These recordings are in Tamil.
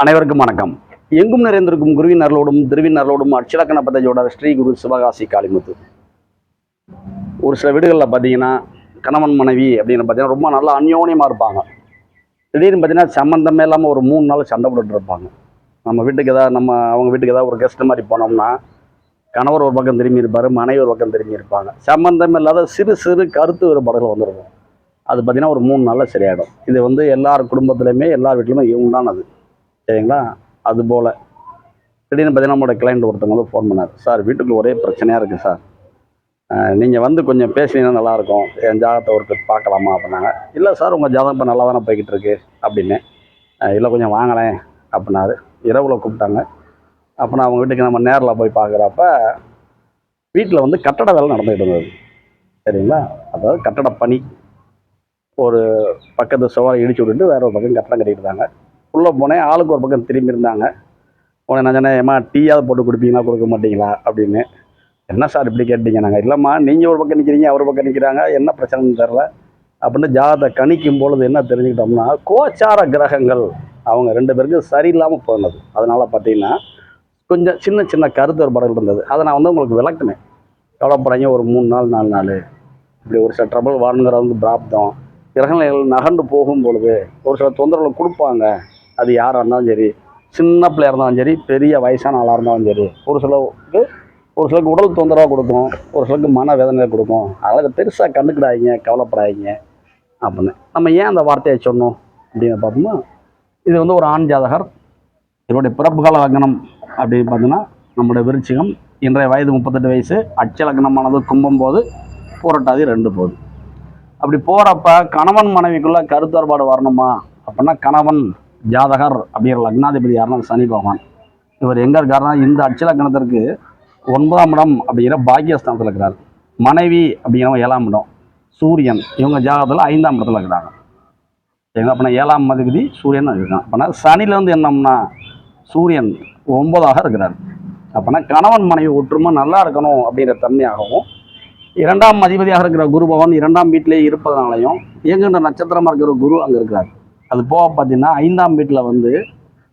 அனைவருக்கும் வணக்கம். எங்கும் நிறைந்திருக்கும் குருவின் அருளோடும் திருவின் அருளோடும் அட்சலக்கண ஸ்ரீ குரு சிவகாசி காளிமுத்து. ஒரு சில வீடுகளில் பார்த்தீங்கன்னா கணவன் மனைவி அப்படின்னு பார்த்தீங்கன்னா ரொம்ப நல்லா அந்யோன்யமாக இருப்பாங்க. திடீர்னு பார்த்தீங்கன்னா சம்மந்தமே இல்லாமல் ஒரு மூணு நாள் சண்டை போட்டுட்டு இருப்பாங்க. நம்ம வீட்டுக்கு ஏதாவது நம்ம அவங்க வீட்டுக்கு ஏதாவது ஒரு கெஸ்ட் மாதிரி போனோம்னா கணவர் ஒரு பக்கம் திரும்பி இருப்பார் மனைவி ஒரு பக்கம் திரும்பி இருப்பாங்க. சம்மந்தம் இல்லாத சிறு சிறு கருத்து வேறுபாடுகள் வந்துருக்கும். அது பார்த்தீங்கன்னா ஒரு மூணு நாளில் சரியாயிடும். இது வந்து எல்லார் குடும்பத்துலையுமே எல்லார் வீட்லையுமே உண்டானது சரிங்களா? அதுபோல். திடீர்னு பார்த்தீங்கன்னா நம்மளோட கிளைண்ட் ஒருத்தவங்க வந்து ஃபோன் பண்ணார். சார் வீட்டுக்குள்ள ஒரே பிரச்சனையாக இருக்குது சார். நீங்கள் வந்து கொஞ்சம் பேசினீங்கன்னா நல்லாயிருக்கும். என் ஜாதகத்தை ஒருத்தர் பார்க்கலாமா? அப்படின்னாங்க. இல்லை சார் உங்கள் ஜாதகம் இப்போ நல்லா தானே போய்கிட்டு இருக்கு அப்படின்னு இல்லை கொஞ்சம் வாங்கினேன். அப்படின்னாரு. இரவில் கூப்பிட்டாங்க. அப்போ நான் அவங்க வீட்டுக்கு நம்ம நேரில் போய் பார்க்குறப்ப வீட்டில் வந்து கட்டட வேலை நடந்துகிட்டு இருந்தது. சரிங்களா? அதாவது கட்டட பணி. ஒரு பக்கத்து சுவரை இடிச்சு விட்டுட்டு வேற ஒரு பக்கம் கட்டடம் கட்டிட்டு இருந்தாங்க. உள்ளே போனேன். ஆளுக்கு ஒரு பக்கம் திரும்பி இருந்தாங்க. உடனே நான் சொன்னேன் ஏம்மா டீயாவது போட்டு கொடுப்பீங்களா? கொடுக்க மாட்டீங்களா? அப்படின்னு. என்ன சார் இப்படி கேட்டீங்க? நாங்கள் இல்லைம்மா நீங்கள் ஒரு பக்கம் நிற்கிறீங்க அவர் பக்கம் நிற்கிறாங்க என்ன பிரச்சனைன்னு தெரில அப்படின்னு ஜாதத்தை கணிக்கும் பொழுது என்ன தெரிஞ்சுக்கிட்டோம்னா கோச்சார கிரகங்கள் அவங்க ரெண்டு பேருக்கும் சரியில்லாமல் போனது. அதனால் பார்த்தீங்கன்னா கொஞ்சம் சின்ன சின்ன கருத்து வேறுபாடுகள் இருந்தது. அதை நான் வந்து உங்களுக்கு விளக்குனேன். கவலைப்படாங்க ஒரு மூணு நாள் நாலு நாள். இப்படி ஒரு சில ட்ரபிள் வரணுங்கிறது வந்து பிராப்தம். கிரகங்கள் நகர்ந்து போகும் பொழுது ஒரு சில தொந்தரவுகள் கொடுப்பாங்க. அது யாராக இருந்தாலும் சரி சின்ன பிள்ளையாக இருந்தாலும் சரி பெரிய வயசான ஆளாக இருந்தாலும் சரி ஒரு சிலருக்கு ஒரு சிலருக்கு உடல் தொந்தரவாக கொடுக்கும் ஒரு சிலருக்கு மன வேதனையாக கொடுக்கும் அதனால் பெருசாக கண்டுக்கிடாதீங்க கவலைப்படாதீங்க. அப்படின்னு. நம்ம ஏன் அந்த வார்த்தையை சொன்னோம் அப்படின்னு பார்த்தோம்னா இது வந்து ஒரு ஆண் ஜாதகர் இவருடைய பிறப்பு கால லக்னம் அப்படின்னு பார்த்தீங்கன்னா நம்முடைய விருச்சிகம் இன்றைய வயது முப்பத்தெட்டு வயசு அச்ச லக்னமானது கும்பம் போது புரட்டாதி ரெண்டு போகுது. அப்படி போகிறப்ப கணவன் மனைவிக்குள்ளே கருத்து வரணுமா? அப்படின்னா கணவன் ஜாதகர் அப்படிங்கிற லக்னாதிபதி யாருன்னா சனி பகவான். இவர் எங்கே இருக்காருன்னா இந்த அட்சலக்கணத்திற்கு ஒன்பதாம் இடம் அப்படிங்கிற பாக்கியஸ்தானத்தில் இருக்கிறார். மனைவி அப்படிங்கிறவங்க ஏழாம் இடம். சூரியன் இவங்க ஜாதகத்தில் ஐந்தாம் இடத்துல இருக்கிறாங்க. எங்கள் அப்படின்னா ஏழாம் அதிபதி சூரியன் இருக்கான். அப்படின்னா சனிலேருந்து என்னம்னா சூரியன் ஒன்பதாக இருக்கிறார். அப்படின்னா கணவன் மனைவி ஒற்றுமை நல்லா இருக்கணும் அப்படிங்கிற தன்மையாகவும் இரண்டாம் அதிபதியாக இருக்கிற குரு பகவான் இரண்டாம் வீட்டிலேயே இருப்பதனாலையும் இயங்குகின்ற நட்சத்திரமாக இருக்கிற குரு அங்கே இருக்கிறார். அது போக பார்த்தீங்கன்னா ஐந்தாம் வீட்டில் வந்து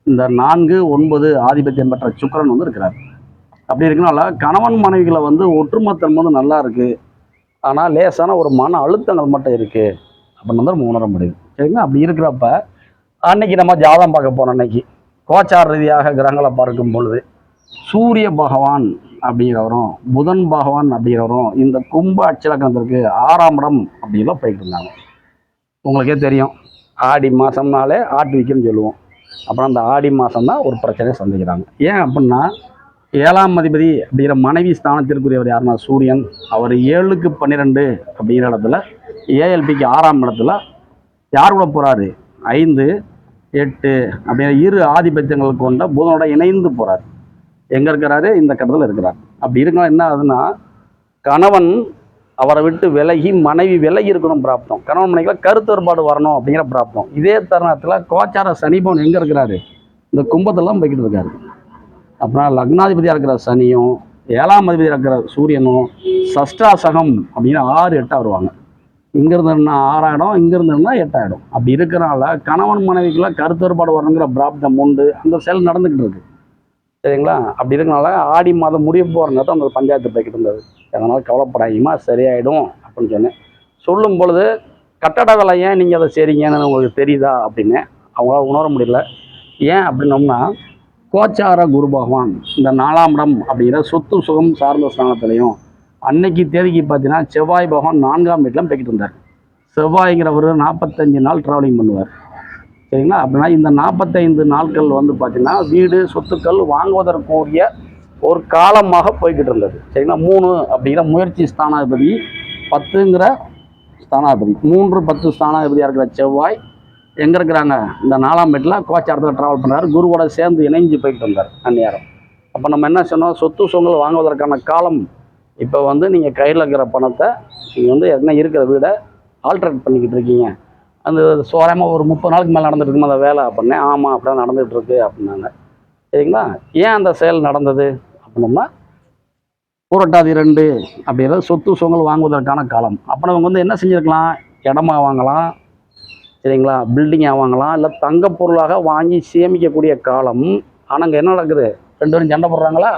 இந்த நான்கு ஒன்பது ஆதிபத்தியம் பெற்ற சுக்கரன் வந்து இருக்கிறார். அப்படி இருக்கனால கணவன் மனைவிகளை வந்து ஒற்றுமத்தன் வந்து நல்லா இருக்குது ஆனால் லேசான ஒரு மன அழுத்தங்கள் மட்டும் இருக்குது அப்படின்னு வந்து நம்ம உணர முடியுது சரிங்களா? அப்படி இருக்கிறப்ப அன்னைக்கு நம்ம ஜாதகம் பார்க்க போனோம் அன்னைக்கு. கோச்சார ரீதியாக கிரகங்களை பார்க்கும் பொழுது சூரிய பகவான் அப்படிங்கிறவரும் புதன் பகவான் அப்படிங்கிறவரும் இந்த கும்ப அச்சலக்கணத்திற்கு ஆறாம் இடம் அப்படிலாம் போயிட்டு இருந்தாங்க. உங்களுக்கே தெரியும். ஆடி மாதம்னாலே ஆட்டு விற்குன்னு சொல்லுவோம். அப்புறம் அந்த ஆடி மாதம் தான் ஒரு பிரச்சனையை சந்திக்கிறாங்க. ஏன் அப்படின்னா ஏழாம் அதிபதி அப்படிங்கிற மனைவி ஸ்தானத்திற்குரியவர் யாருன்னா சூரியன். அவர் ஏழுக்கு பன்னிரெண்டு அப்படிங்கிற இடத்துல ஏஎல்பிக்கு ஆறாம் இடத்துல யார் கூட போகிறாரு ஐந்து எட்டு அப்படிங்கிற இரு ஆதிபத்தியங்கள் கொண்ட புதனோட இணைந்து போகிறார் எங்கே இருக்கிறாரு? இந்த கட்டத்தில் இருக்கிறார். அப்படி இருக்கலாம் என்ன ஆகுதுன்னா கணவன் அவரை விட்டு விலகி மனைவி விலகி இருக்கணும் பிராப்தம். கணவன் மனைவில கருத்து வேறுபாடு வரணும் அப்படிங்கிற பிராப்தம். இதே தருணத்தில் கோச்சார சனிபவன் எங்கே இருக்கிறாரு? இந்த கும்பத்தெல்லாம் போய்கிட்டு இருக்காரு. அப்புறம் லக்னாதிபதியாக இருக்கிற சனியும் ஏழாம் அதிபதியாக இருக்கிற சூரியனும் சஷ்டாசகம் அப்படின்னு ஆறு எட்டாக வருவாங்க. இங்கே இருந்ததுன்னா ஆறாயிடும் இங்கே இருந்ததுன்னா எட்டாயிடும் அப்படி இருக்கிறனால கணவன் மனைவிக்குள்ள கருத்து வேறுபாடு வரணுங்கிற பிராப்தம் உண்டு. அந்த செயல் நடந்துக்கிட்டு இருக்கு. சரிங்களா? அப்படி இருக்கனால ஆடி மாதம் முடிய போகிற நேரத்தில் அந்த பஞ்சாயத்து போய்கிட்டு இருந்தது. அதனால் கவலைப்படாதீமா சரியாயிடும் அப்படின்னு சொன்னேன். சொல்லும் பொழுது கட்டட வேலை ஏன் நீங்கள் அதை சரிங்கன்னு உங்களுக்கு தெரியுதா? அப்படின்னு. அவங்களால உணர முடியல. ஏன் அப்படின்னோம்னா கோச்சார குரு பகவான் இந்த நாலாம் இடம் அப்படிங்கிற சொத்து சுகம் சார்ந்த ஸ்தானத்துலையும் அன்னைக்கு தேதிக்கு பார்த்தீங்கன்னா செவ்வாய் பகவான் நான்காம் வீட்டில் போய்கிட்டு இருந்தார். செவ்வாய்ங்கிறவர் நாற்பத்தஞ்சு நாள் ட்ராவலிங் பண்ணுவார். சரிங்களா? அப்படின்னா இந்த நாற்பத்தைந்து நாட்கள் வந்து பார்த்திங்கன்னா வீடு சொத்துக்கள் வாங்குவதற்குரிய ஒரு காலமாக போய்கிட்டு இருந்தது. சரிங்களா? மூணு அப்படிங்கிற முயற்சி ஸ்தானாதிபதி பத்துங்கிற ஸ்தானாதிபதி மூன்று பத்து ஸ்தானாதிபதியாக இருக்கிற செவ்வாய் எங்கே இருக்கிறாங்க? இந்த நாலாம் வீட்டில் கோச்சாரத்தில் ட்ராவல் பண்ணுறாரு குருவோட சேர்ந்து இணைஞ்சு போய்கிட்டு இருந்தார் அந்நேரம். அப்போ நம்ம என்ன சொன்னோம்? சொத்து சுகங்கள் வாங்குவதற்கான காலம். இப்போ வந்து நீங்கள் கையில் இருக்கிற பணத்தை நீங்கள் வந்து என்ன இருக்கிற வீடை ஆல்ட்ரேட் பண்ணிக்கிட்டு இருக்கீங்க. அந்த சோரமாக ஒரு முப்பது நாளுக்கு மேலே நடந்துட்டு இருக்குமா அந்த வேலை அப்படின்னே ஆமாம் அப்படிதான் நடந்துகிட்ருக்கு அப்படின்னாங்க. சரிங்களா? ஏன் அந்த செயல் நடந்தது அப்படின்னோம்னா புரட்டாதி ரெண்டு அப்படிங்கிறது சொத்து சுகங்கள் வாங்குவதற்கான காலம். அப்போ அவங்க வந்து என்ன செஞ்சுருக்கலாம்? இடமா வாங்கலாம். சரிங்களா? பில்டிங்காக வாங்கலாம். இல்லை தங்க பொருளாக வாங்கி சேமிக்கக்கூடிய காலம். ஆனால் அங்கே என்ன நடக்குது? ரெண்டு பேரும் சண்டை போடுறாங்களா?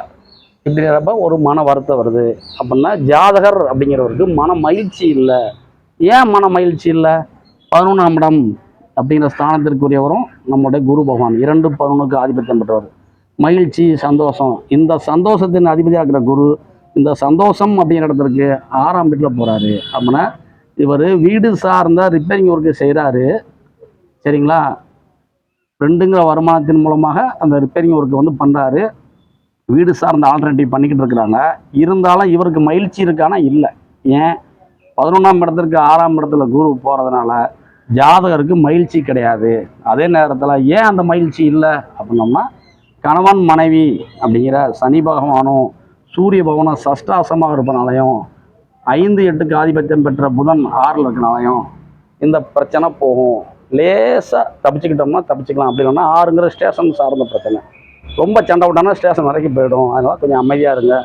இப்படிங்கிறப்ப ஒரு மன வருத்தம் வருது. அப்படின்னா ஜாதகர் அப்படிங்கிறவருக்கு மன மகிழ்ச்சி இல்லை. ஏன் மன மகிழ்ச்சி இல்லை? பதினொன்றாம் இடம் அப்படிங்கிற ஸ்தானத்திற்குரியவரும் நம்முடைய குரு பகவான். இரண்டு பதினொன்றுக்கு ஆதிபத்தியம் பெற்றவர். மகிழ்ச்சி சந்தோஷம். இந்த சந்தோஷத்தின் அதிபதியாக இருக்கிற குரு இந்த சந்தோஷம் அப்படிங்கிற இடத்துக்கு ஆறாம் வீட்டில் போகிறாரு அப்படின்னா இவர் வீடு சார்ந்த ரிப்பேரிங் ஒர்க்கு செய்கிறாரு சரிங்களா? ரெண்டுங்கிற வருமானத்தின் மூலமாக அந்த ரிப்பேரிங் ஒர்க்கு வந்து பண்ணுறாரு வீடு சார்ந்த ஆல்டர்னேட்டிவ் பண்ணிக்கிட்டு இருக்கிறாங்க. இருந்தாலும் இவருக்கு மகிழ்ச்சி இருக்கானா? இல்லை. ஏன்? பதினொன்றாம் இடத்திற்கு ஆறாம் இடத்துல குரு போகிறதுனால ஜாதகருக்கு மகிழ்ச்சி கிடையாது. அதே நேரத்தில் ஏன் அந்த மகிழ்ச்சி இல்லை? அப்படின்னோம்னா கணவன் மனைவி அப்படிங்கிற சனி பகவானும் சூரிய பகவானும் சஷ்டாசமாக இருப்பனாலையும் ஐந்து எட்டுக்கு ஆதிபத்தியம் பெற்ற புதன் ஆறில் இருக்கனாலையும் இந்த பிரச்சனை போகும். லேசாக தப்பிச்சுக்கிட்டோம்னா தப்பிச்சுக்கலாம். அப்படி இல்லைன்னா ஆறுங்கிற ஸ்டேஷன் சார்ந்த பிரச்சனை. ரொம்ப சண்டை விட்டானா ஸ்டேஷன் வரைக்கும் போயிடும். அதனால் கொஞ்சம் அமைதியாக இருங்க.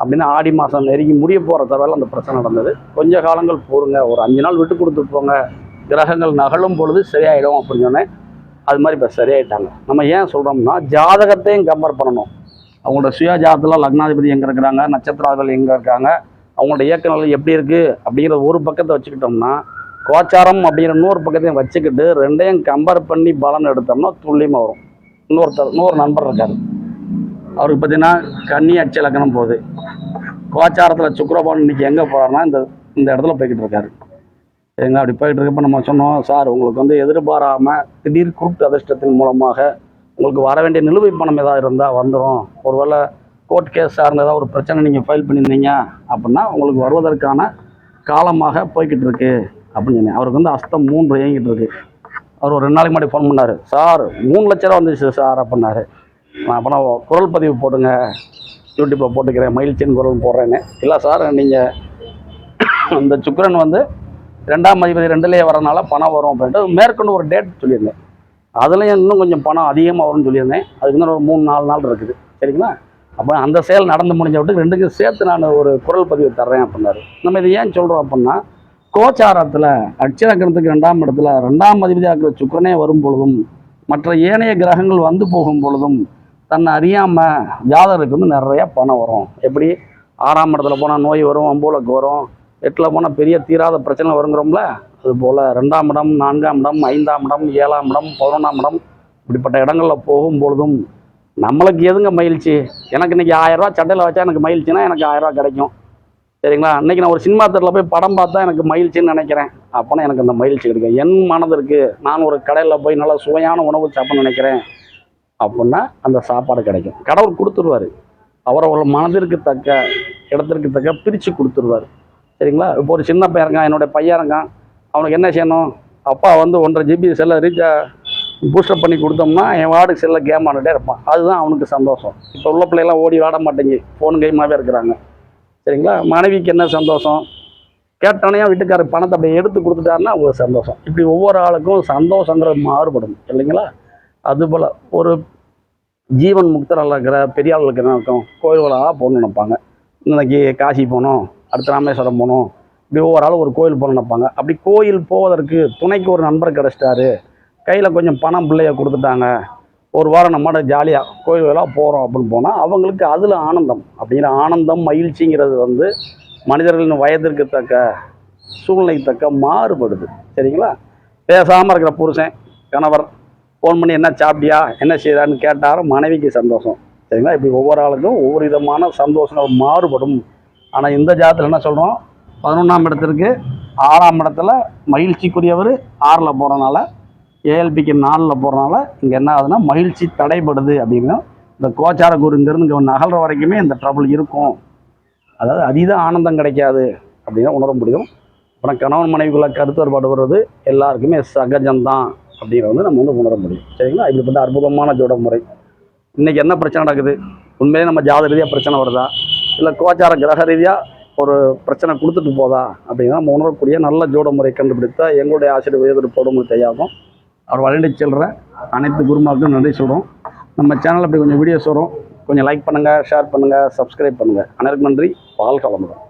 அப்படின்னு ஆடி மாதம் நெருங்கி முடிய போகிற தவிர அந்த பிரச்சனை நடந்தது. கொஞ்ச காலங்கள் போருங்க ஒரு அஞ்சு நாள் விட்டு கொடுத்துட்டு போங்க. கிரகங்கள் நகலும் பொழுது சரியாயிடும் அப்படின்னு சொன்னேன். அது மாதிரி இப்போ சரியாயிட்டாங்க. நம்ம ஏன் சொல்கிறோம்னா ஜாதகத்தையும் கம்பேர் பண்ணணும். அவங்களோட சுய லக்னாதிபதி எங்கே இருக்கிறாங்க நட்சத்திராதிபதி எங்கே இருக்காங்க அவங்களோட இயக்க நிலை எப்படி இருக்குது அப்படிங்கிற ஒரு பக்கத்தை வச்சுக்கிட்டோம்னா கோச்சாரம் அப்படிங்கிற இன்னொரு பக்கத்தையும் வச்சுக்கிட்டு ரெண்டையும் கம்பேர் பண்ணி பலன் எடுத்தோம்னா துல்லியமாக வரும். இன்னொருத்தர் இன்னொரு நண்பர் இருக்கார். அவருக்கு பார்த்தீங்கன்னா கன்னி அச்சலக்கணம் போகுது. கோச்சாரத்தில் சுக்கரபான் இன்னைக்கு எங்கே போகிறாருன்னா இந்த இந்த இடத்துல போய்கிட்டு இருக்காரு. சரிங்களா அப்படி போயிட்டு இருக்கப்ப நம்ம சொன்னோம் சார் உங்களுக்கு வந்து எதிர்பாராமல் திடீர் குருட்டு அதிர்ஷ்டத்தின் மூலமாக உங்களுக்கு வர வேண்டிய நிலுவை பணம் ஏதாவது இருந்தால் வந்துடும் ஒருவேளை கோர்ட் கேஸ் சார்ந்த ஏதாவது ஒரு பிரச்சனை நீங்கள் ஃபைல் பண்ணியிருந்தீங்க அப்படின்னா உங்களுக்கு வருவதற்கான காலமாக போய்கிட்டு இருக்கு. அப்படின்னு சொன்னேன். அவருக்கு வந்து அஸ்தம் மூன்று இயங்கிட்டு இருக்கு. அவர் ஒரு ரெண்டு நாளைக்கு முன்னாடி ஃபோன் பண்ணார். சார் மூணு லட்ச ரூபா வந்துச்சு சார் அப்படின்னாரு. நான் அப்போ குரல் பதிவு போடுங்க. யூடியூப்பில் போட்டுக்கிறேன். மயில்ச்சின் குரல் போடுறேன்னு. இல்லை சார் நீங்கள் இந்த சுக்கரன் வந்து ரெண்டாம் அதிபதி ரெண்டுலேயே வரனால பணம் வரும் அப்படின்ட்டு மேற்கொண்டு ஒரு டேட் சொல்லியிருந்தேன். அதுலேயும் இன்னும் கொஞ்சம் பணம் அதிகமாக வரும்னு சொல்லியிருந்தேன். அதுக்கு இன்னும் ஒரு மூணு நாலு நாள் இருக்குது. சரிங்களா? அப்போ அந்த செயல் நடந்து முடிஞ்ச விட்டு ரெண்டுக்கும் சேர்த்து நான் ஒரு குரல் பதிவு தர்றேன் அப்படின்னாரு. நம்ம இதை ஏன் சொல்கிறோம் அப்படின்னா கோச்சாரத்தில் அட்சரக்கணத்துக்கு ரெண்டாம் இடத்துல ரெண்டாம் அதிபதியாக இருக்கிற சுக்கிரனே வரும் பொழுதும் மற்ற ஏனைய கிரகங்கள் வந்து போகும் பொழுதும் தன்னை அறியாமல் ஜாதகருக்கு வந்து நிறையா பணம் வரும். எப்படி? ஆறாம் இடத்துல போனால் நோய் வரும் அம்பூலக்கு வரும். எட்டில் போனால் பெரிய தீராத பிரச்சனை வருங்கிறோம்ல அது போல் ரெண்டாம் இடம் நான்காம் இடம் ஐந்தாம் இடம் ஏழாம் இடம் பதினொன்றாம் இடம் இப்படிப்பட்ட இடங்களில் போகும் பொழுதும் நம்மளுக்கு எதுங்க மகிழ்ச்சி? எனக்கு இன்றைக்கி ஆயிரரூவா சட்டையில் வச்சா எனக்கு மகிழ்ச்சினா எனக்கு ஆயிரரூவா கிடைக்கும். சரிங்களா? அன்றைக்கி நான் ஒரு சினிமா தேட்டரில் போய் படம் பார்த்தா எனக்கு மகிழ்ச்சின்னு நினைக்கிறேன். அப்போனா எனக்கு அந்த மகிழ்ச்சி கிடைக்கும். என் மனதிற்கு நான் ஒரு கடையில் போய் நல்லா சுவையான உணவு சாப்பிட்னு நினைக்கிறேன். அப்படின்னா அந்த சாப்பாடு கிடைக்கும். கடவுள் கொடுத்துருவாரு. அவரோட மனதிற்கு தக்க இடத்திற்கு தக்க பிரித்து கொடுத்துருவார். சரிங்களா? இப்போ ஒரு சின்ன பையன் இருக்கான் என்னுடைய பையன் இருக்கான். அவனுக்கு என்ன செய்யணும்? அப்பா வந்து ஒன்றரை ஜிபி செல்லை ரீச்சா பூஸ்டப் பண்ணி கொடுத்தோம்னா என் வார்டு செல்ல கேம் ஆடிட்டே இருப்பான். அதுதான் அவனுக்கு சந்தோஷம். இப்போ உள்ள பிள்ளைலாம் ஓடி ஆட மாட்டேங்கி ஃபோன் கைமாவே இருக்கிறாங்க. சரிங்களா? மனைவிக்கு என்ன சந்தோஷம்? கேட்டோன்னே வீட்டுக்காரர் பணத்தை அப்படியே எடுத்து கொடுத்துட்டாருன்னா அவங்களுக்கு சந்தோஷம். இப்படி ஒவ்வொரு ஆளுக்கும் சந்தோஷங்கிறது மாறுபடும். இல்லைங்களா? அதுபோல் ஒரு ஜீவன் முக்தராக இருக்கிற பெரியாளர்களுக்கு என்ன இருக்கும் கோயில்களாக போகணும்னு நினைப்பாங்க. இன்னைக்கு காசி போகணும் அடுத்த ராமேஸ்வரம் போகணும் இப்படி ஒவ்வொரு ஆளும் ஒரு கோயில் போகணும்னு நினைப்பாங்க. அப்படி கோயில் போவதற்கு துணைக்கு ஒரு நண்பர் கிடச்சிட்டாரு. கையில் கொஞ்சம் பணம் பிள்ளைய கொடுத்துட்டாங்க. ஒரு வாரம் நம்மட ஜாலியாக கோயில்களாக போகிறோம் அப்படின்னு போனால் அவங்களுக்கு அதில் ஆனந்தம். அப்படிங்கிற ஆனந்தம் மகிழ்ச்சிங்கிறது வந்து மனிதர்களின் வயதிற்கு தக்க சூழ்நிலைக்கு தக்க மாறுபடுது. சரிங்களா? பேசாமல் இருக்கிற புருஷன் கணவர் ஃபோன் பண்ணி என்ன சாப்பிட்டியா என்ன செய்கிறான்னு கேட்டாலும் மனைவிக்கு சந்தோஷம். சரிங்களா? இப்படி ஒவ்வொரு ஆளுக்கும் ஒவ்வொரு விதமான சந்தோஷங்கள் மாறுபடும். ஆனால் இந்த ஜாதத்தில் என்ன சொல்கிறோம் பதினொன்றாம் இடத்திற்கு ஆறாம் இடத்துல மகிழ்ச்சிக்குரியவர் ஆறில் போகிறனால ஏஎல்பிக்கு நாலில் போகிறனால இங்கே என்ன ஆகுதுன்னா மகிழ்ச்சி தடைபடுது அப்படின்னா இந்த கோச்சார குருங்கிறது இங்கேருந்து இங்கே நகல்ற வரைக்குமே இந்த ட்ரபிள் இருக்கும். அதாவது அதீத ஆனந்தம் கிடைக்காது அப்படின்னு உணர முடியும். அப்புறம் கணவன் மனைவிக்குள்ள கருத்து வேறுபாடு வர்றது எல்லாருக்குமே சகஜம்தான். அப்படிங்கிறத வந்து நம்ம வந்து உணர முடியும். சரிங்களா? இப்படிப்பட்ட அற்புதமான ஜோட முறை இன்றைக்கி என்ன பிரச்சனை நடக்குது? உண்மையிலே நம்ம ஜாத ரீதியாக பிரச்சனை வருதா? இல்லை கோச்சார கிரக ரீதியாக ஒரு பிரச்சனை கொடுத்துட்டு போதா? அப்படின்னா நம்ம உணரக்கூடிய நல்ல ஜோட முறை கண்டுபிடித்தா எங்களுடைய ஆசிரியர் உயர்வு போடும் தெரியாகும் அவர் வழிநடை செல்கிற அனைத்து குருமாருக்கும் நன்றி சொல்கிறோம் நம்ம சேனலில் அப்படி கொஞ்சம் வீடியோஸ் வரும் கொஞ்சம் லைக் பண்ணுங்கள் ஷேர் பண்ணுங்கள் சப்ஸ்கிரைப் பண்ணுங்கள் அனைவருக்கும் நன்றி. பால் கலந்துடும்